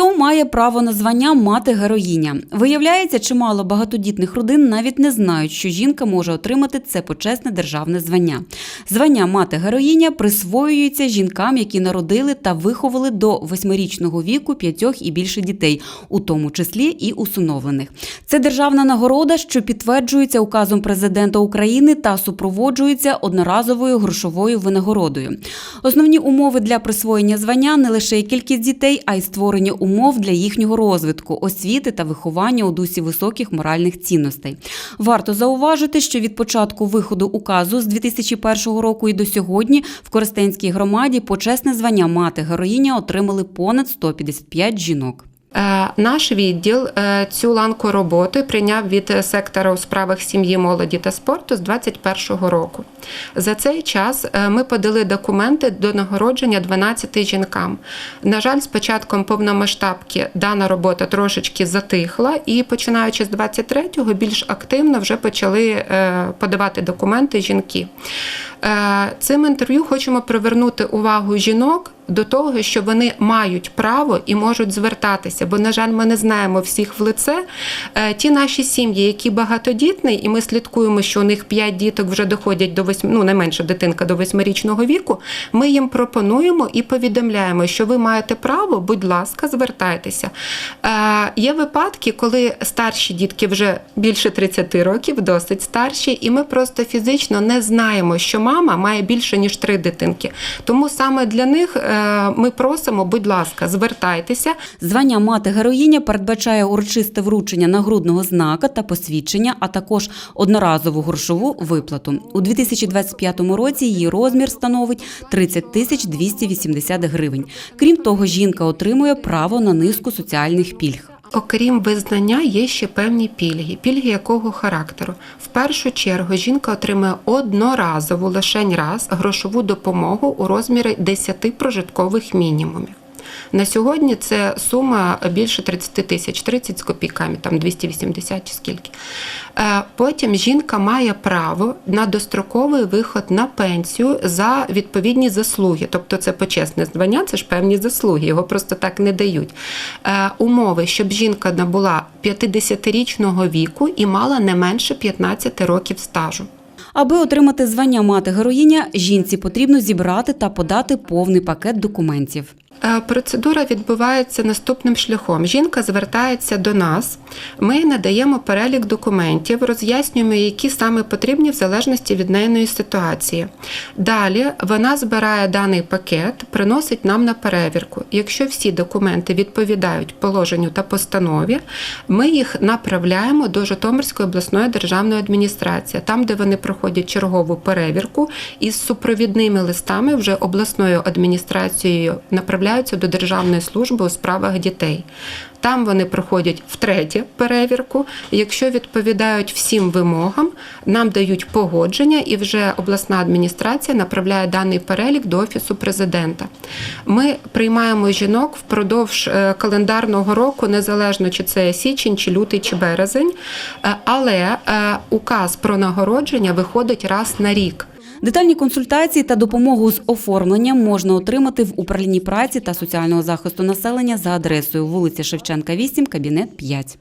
Хто має право на звання мати героїня? Виявляється, чимало багатодітних родин навіть не знають, що жінка може отримати це почесне державне звання. Звання мати героїня присвоюється жінкам, які народили та виховали до восьмирічного віку п'ятьох і більше дітей, у тому числі і усиновлених. Це державна нагорода, що підтверджується указом президента України та супроводжується одноразовою грошовою винагородою. Основні умови для присвоєння звання не лише кількість дітей, а й створення умов для їхнього розвитку, освіти та виховання у дусі високих моральних цінностей. Варто зауважити, що від початку виходу указу з 2001 року і до сьогодні в Коростенській громаді почесне звання мати героїня отримали понад 155 жінок. Е, Наш відділ е, цю ланку роботи прийняв від сектора у справах сім'ї, молоді та спорту з 2021 року. За цей час е, ми подали документи до нагородження 12 жінкам. На жаль, з початком повномасштабки дана робота трошечки затихла, і починаючи з 23-го більш активно вже почали подавати документи жінки. Цим інтерв'ю хочемо привернути увагу жінок до того, що вони мають право і можуть звертатися, бо, на жаль, ми не знаємо всіх в лице. Е, Ті наші сім'ї, які багатодітні, і ми слідкуємо, що у них 5 діток вже доходять до 8, ну найменша дитинка до 8-річного віку. Ми їм пропонуємо і повідомляємо, що ви маєте право, будь ласка, звертайтеся. Е, Є випадки, коли старші дітки вже більше 30 років, досить старші, і ми просто фізично не знаємо, що мама має більше ніж три дитинки. Тому саме для них е, ми просимо, будь ласка, звертайтеся. Звання мати героїня передбачає урочисте вручення нагрудного знака та посвідчення, а також одноразову грошову виплату. У 2025 році її розмір становить 30 тисяч 280 гривень. Крім того, жінка отримує право на низку соціальних пільг. Окрім визнання, є ще певні пільги. Пільги якого характеру? В першу чергу жінка отримує одноразову лишень раз грошову допомогу у розмірі 10 прожиткових мінімумів. На сьогодні це сума більше 30 тисяч, 30 з копійками, там 280 чи скільки. Е, Потім жінка має право на достроковий виход на пенсію за відповідні заслуги. Тобто це почесне звання, це ж певні заслуги, його просто так не дають. Е, Умови, щоб жінка набула 50-річного віку і мала не менше 15 років стажу. Аби отримати звання мати героїня, жінці потрібно зібрати та подати повний пакет документів. Е, Процедура відбувається наступним шляхом. Жінка звертається до нас, ми надаємо перелік документів, роз'яснюємо, які саме потрібні в залежності від неї ситуації. Далі вона збирає даний пакет, приносить нам на перевірку. Якщо всі документи відповідають положенню та постанові, ми їх направляємо до Житомирської обласної державної адміністрації, там, де вони проходять чергову перевірку, із супровідними листами вже обласною адміністрацією направляються до Державної служби у справах дітей. Там вони проходять втретє перевірку. Якщо відповідають всім вимогам, нам дають погодження, і вже обласна адміністрація направляє даний перелік до офісу президента. Ми приймаємо жінок впродовж е, календарного року, незалежно чи це січень, чи лютий, чи березень. Е, Але е, указ про нагородження виходить раз на рік. Детальні консультації та допомогу з оформленням можна отримати в управлінні праці та соціального захисту населення за адресою вулиця Шевченка, 8, кабінет 5.